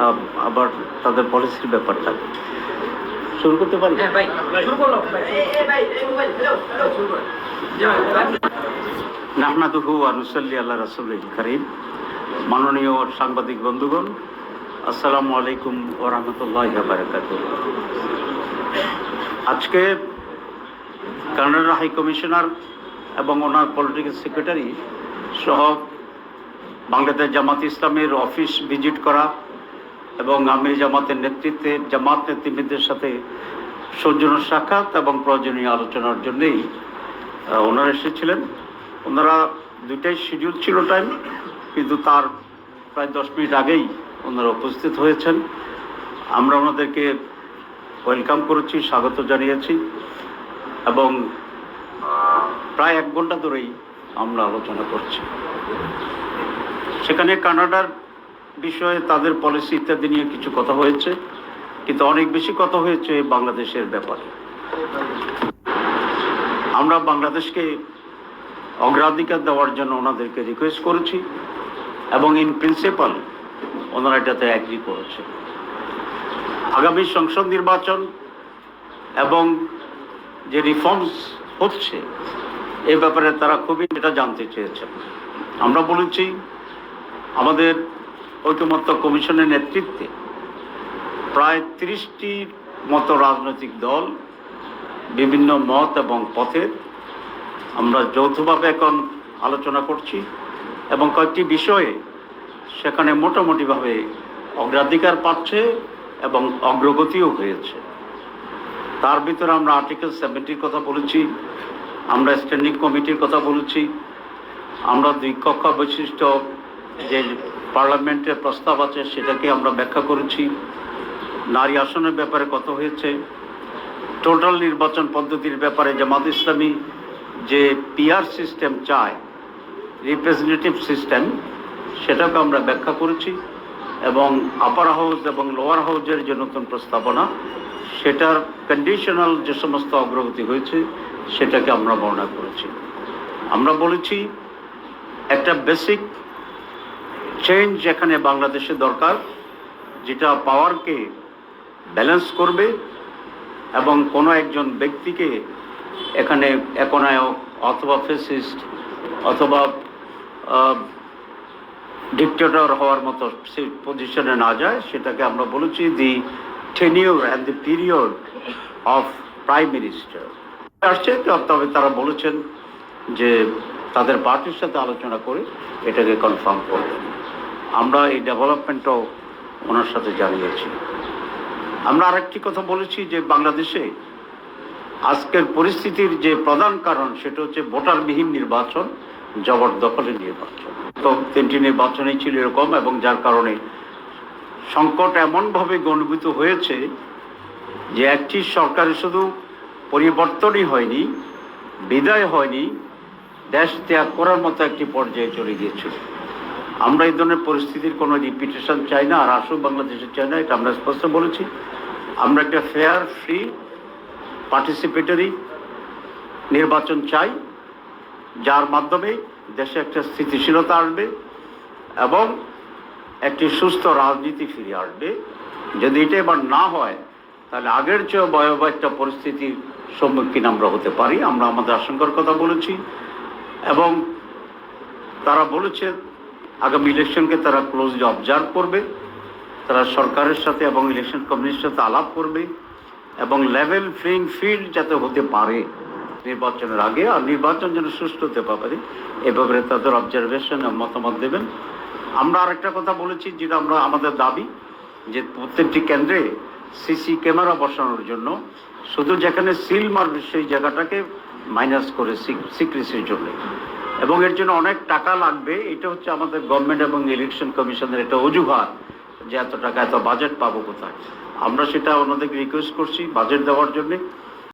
আব- আবার তাদের পলিসির ব্যাপারটা শুরু করতে পারি? হ্যাঁ নাহমাদুহু আনুসাল্লি আল্লাহ রাসুল করিম। মাননীয় সাংবাদিক বন্ধুগণ আসসালামু আলাইকুম ও রহমতুল্লাহ আজকে কানাডার হাই কমিশনার এবং ওনার পলিটিক্যাল সেক্রেটারি সহ বাংলাদেশ জামাত ইসলামের অফিস ভিজিট করা এবং আমির জামাতের নেতৃত্বে, জামাত নেতৃবৃন্দের সাথে সৌজন্য সাক্ষাৎ এবং প্রয়োজনীয় আলোচনার জন্যেই ওনারা এসেছিলেন। ওনারা দুইটাই শিডিউল ছিল টাইম কিন্তু তার প্রায় দশ মিনিট আগেই ওনারা উপস্থিত হয়েছেন। আমরা ওনাদেরকে ওয়েলকাম করেছি, স্বাগত জানিয়েছি এবং প্রায় এক ঘণ্টা ধরেই আমরা আলোচনা করছি। সেখানে কানাডার বিষয়ে তাদের পলিসি ইত্যাদি নিয়ে কিছু কথা হয়েছে, কিন্তু অনেক বেশি কথা হয়েছে বাংলাদেশের ব্যাপারে। আমরা বাংলাদেশকে অগ্রাধিকার দেওয়ার জন্য ওনাদেরকে রিকোয়েস্ট করেছি এবং ইন প্রিন্সিপাল ওনারা এটাতে অ্যাগ্রি করেছে। আগামী সংসদ নির্বাচন এবং যে রিফর্মস হচ্ছে, এ ব্যাপারে তারা খুবই এটা জানতে চেয়েছেন আমরা বলেছি, আমাদের ঐকমত্য কমিশনের নেতৃত্বে প্রায় তিরিশটির মতো রাজনৈতিক দল, বিভিন্ন মত এবং পথের আমরা যৌথভাবে এখন আলোচনা করছি এবং কয়েকটি বিষয়ে সেখানে মোটামুটিভাবে অগ্রাধিকার পাচ্ছে এবং অগ্রগতিও হয়েছে। তার ভিতরে আমরা আর্টিকেল সেভেন্টির কথা বলেছি, আমরা স্ট্যান্ডিং কমিটির কথা বলেছি, আমরা দুই কক্ষ বৈশিষ্ট্য যে পার্লামেন্টের প্রস্তাব আছে সেটাকে আমরা ব্যাখ্যা করেছি। নারী আসনের ব্যাপারে কত হয়েছে, টোটাল নির্বাচন পদ্ধতির ব্যাপারে জামাত ইসলামী যে পিআর সিস্টেম চায়, রিপ্রেজেন্টেটিভ সিস্টেম, সেটাকে আমরা ব্যাখ্যা করেছি এবং আপার হাউস এবং লোয়ার হাউসের যে নতুন প্রস্তাবনা, সেটার কন্ডিশনাল যে সমস্ত অগ্রগতি হয়েছে, সেটাকে আমরা বর্ণনা করেছি। আমরা বলেছি, একটা বেসিক চেঞ্জ এখানে বাংলাদেশে দরকার, যেটা পাওয়ারকে ব্যালেন্স করবে এবং কোনো একজন ব্যক্তিকে এখানে একনায়ক অথবা ফেসিস্ট অথবা ডিকটেটর হওয়ার মতো সেই পজিশনে না যায়, সেটাকে আমরা বলেছি the tenure and the period of prime minister আসছে তবে তারা বলেছেন যে তাদের পার্টির সাথে আলোচনা করে এটাকে কনফার্ম করবেন। আমরা এই ডেভেলপমেন্টও ওনার সাথে জানিয়েছি। আমরা আরেকটি কথা বলেছি যে বাংলাদেশে আজকের পরিস্থিতির যে প্রধান কারণ, সেটা হচ্ছে ভোটারবিহীন নির্বাচন, জবরদখলের নির্বাচন। তো তিনটি নির্বাচনই ছিল এরকম এবং যার কারণে সংকট এমনভাবে গণভূত হয়েছে যে একটি সরকারের শুধু পরিবর্তনই হয়নি, বিদায় হয়নি, দেশ ত্যাগ করার মতো একটি পর্যায়ে চলে গিয়েছিল। আমরা এই ধরনের পরিস্থিতির কোনো রিপিটেশন চাই না, আর আসুক বাংলাদেশে চাই না, এটা আমরা স্পষ্ট বলেছি। আমরা একটা ফেয়ার ফ্রি পার্টিসিপেটরি নির্বাচন চাই, যার মাধ্যমে দেশে একটা স্থিতিশীলতা আসবে এবং একটি সুস্থ রাজনীতি ফিরে আসবে। যদি এটা এবার না হয়, তাহলে আগের চেয়েও ভয়াবহ একটা পরিস্থিতির সম্মুখীন আমরা হতে পারি, আমরা আমাদের আশঙ্কার কথা বলেছি। এবং তারা বলেছে আগামী ইলেকশনকে তারা ক্লোজলি অবজার্ভ করবে, তারা সরকারের সাথে এবং ইলেকশন কমিশনের সাথে আলাপ করবে এবং লেভেল ফ্লিং ফিল্ড যাতে হতে পারে নির্বাচনের আগে আর নির্বাচন যেন সুস্থ হতে পারে, এ ব্যাপারে তাদের অবজারভেশন মতামত দেবেন। আমরা আরেকটা কথা বলেছি যেটা আমরা, আমাদের দাবি যে প্রত্যেকটি কেন্দ্রে সিসি ক্যামেরা বসানোর জন্য শুধু যেখানে সিল মারবে সেই জায়গাটাকে মাইনাস করে সিক্রেসির জন্য। এবং এর জন্য অনেক টাকা লাগবে। এটা হচ্ছে আমাদের গভর্নমেন্ট এবং ইলেকশন কমিশনের একটা অজুহাত যে এত টাকা, এত বাজেট পাবো কোথায়। আমরা সেটা ওনাদেরকে রিকোয়েস্ট করছি বাজেট দেওয়ার জন্যে।